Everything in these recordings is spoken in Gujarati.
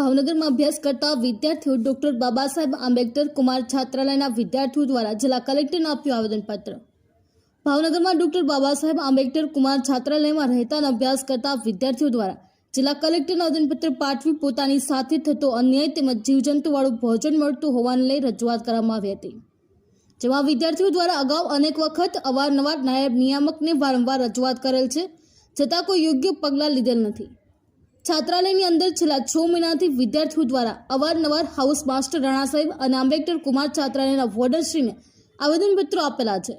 ભાવનગરમાં અભ્યાસ કરતા વિદ્યાર્થીઓ ડોક્ટર બાબા સાહેબ આંબેડકર કુમાર છાત્રાલયના વિદ્યાર્થીઓ દ્વારા જિલ્લા કલેક્ટરને આપ્યું આવેદનપત્ર. ભાવનગરમાં ડોક્ટર બાબા સાહેબ આંબેડકર કુમાર છાત્રાલયમાં રહેતા અભ્યાસ કરતા વિદ્યાર્થીઓ દ્વારા જિલ્લા કલેક્ટરને આવેદનપત્ર પાઠવી પોતાની સાથે થતો અન્યાય તેમજ જીવજંતુવાળું ભોજન મળતું હોવાને લઈ રજૂઆત કરવામાં આવી હતી. જેમાં વિદ્યાર્થીઓ દ્વારા અગાઉ અનેક વખત અવારનવાર નાયબ નિયામકને વારંવાર રજૂઆત કરેલ છે, છતાં કોઈ યોગ્ય પગલાં લીધેલ નથી. છાત્રાલયની અંદર છેલ્લા છ મહિનાથી વિદ્યાર્થીઓ દ્વારા અવારનવાર હાઉસ માસ્ટર રાણા સાહેબ અને આંબેડકર કુમાર છાત્રાલયના વોર્ડનશ્રીને આવેદનપત્રો આપેલા છે.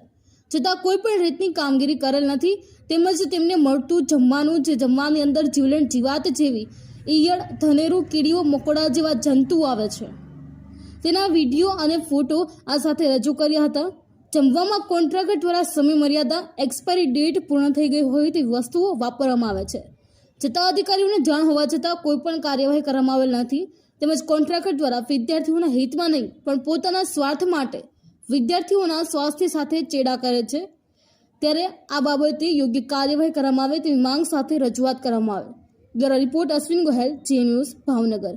છતાં કોઈ પણ રીતની કામગીરી કરેલ નથી. તેમજ તેમને મળતું જમવાનું જે જમવાની અંદર જીવલેણ જીવાત જેવી ઈયળ, ધનેરું, કીડીઓ, મકોડા જેવા જંતુઓ આવે છે. તેના વીડિયો અને ફોટો આ સાથે રજૂ કર્યા હતા. જમવામાં કોન્ટ્રાક્ટ દ્વારા સમય મર્યાદા એક્સપાયરી ડેટ પૂર્ણ થઈ ગઈ હોય તેવી વસ્તુઓ વાપરવામાં આવે છે. છતાં અધિકારીઓને જાણ હોવા છતાં કોઈ પણ કાર્યવાહી કરવામાં આવેલ નથી. તેમજ કોન્ટ્રાક્ટર દ્વારા વિદ્યાર્થીઓના હિતમાં નહીં, પણ પોતાના સ્વાર્થ માટે વિદ્યાર્થીઓના સ્વાસ્થ્ય સાથે ચેડા કરે છે. ત્યારે આ બાબતે યોગ્ય કાર્યવાહી કરવામાં આવે તેવી માંગ સાથે રજૂઆત કરવામાં આવે. Bureau report, Ashwin Gohel, Zee News Bhavnagar.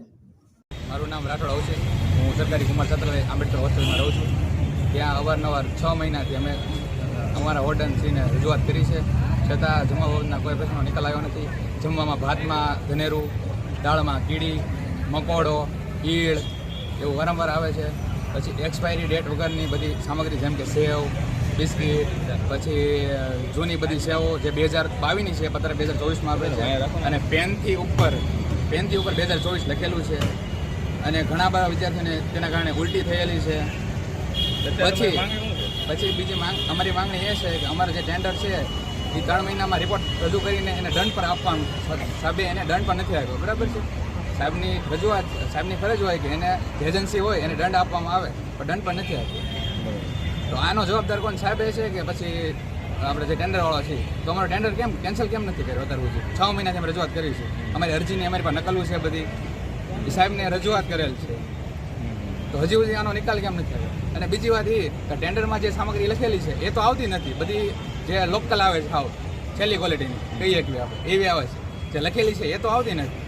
મારું નામ રાઠોડ આવશે હું સરકારી કુમાર છાત્રાલય આંબેડકર હોસ્ટેલમાં રહું છું. ત્યાં અવારનવાર છ મહિનાથી અમે અમારા વોર્ડનશ્રીને રજૂઆત કરી છે. છતાં જમવા બાબતના કોઈ પ્રશ્નનો નિકાલ આવ્યો નથી. જમવામાં ભાતમાં ધનેરું દાળમાં કીડી મકોડો ઈળ એવું વારંવાર આવે છે. પછી એક્સપાયરી ડેટ વગરની બધી સામગ્રી જેમ કે સેવ બિસ્કીટ પછી જૂની બધી સેવો જે બે હજાર બાવીસની છે અત્યારે બે હજાર ચોવીસમાં આવે છે. અને પેનથી ઉપર પેનથી ઉપર બે હજાર ચોવીસ લખેલું છે. અને ઘણા બધા વિદ્યાર્થીઓને તેના કારણે ઉલટી થયેલી છે. પછી પછી બીજી માંગ અમારી માંગણી એ છે કે અમારે જે ટેન્ડર છે, એ ત્રણ મહિનામાં રિપોર્ટ રજૂ કરીને એને દંડ પર આપવાનું સાહેબે એને દંડ પર નથી આપ્યો. બરાબર છે? સાહેબની રજૂઆત સાહેબની ફરજ હોય કે એને એજન્સી હોય, એને દંડ આપવામાં આવે, પણ દંડ પર નથી આપ્યો. તો આનો જવાબદાર કોણ? સાહેબ એ છે કે પછી આપણે જે ટેન્ડરવાળો છે, તો અમારો ટેન્ડર કેમ કેન્સલ કેમ નથી કર્યો અત્યાર સુધી? છ મહિનાથી અમે રજૂઆત કરી છે. અમારી અરજીની અમારી પાસે નકલું છે બધી. સાહેબને રજૂઆત કરેલ છે. તો હજી સુધી આનો નિકાલ કેમ નથી થયો અને બીજી વાત એ કે ટેન્ડરમાં જે સામગ્રી લખેલી છે, એ તો આવતી નથી. બધી જે લોકલ આવે છે સાવ છેલ્લી ક્વોલિટીની કહીએ કે આપણે, એવી આવે છે. જે લખેલી છે, એ તો આવતી નથી.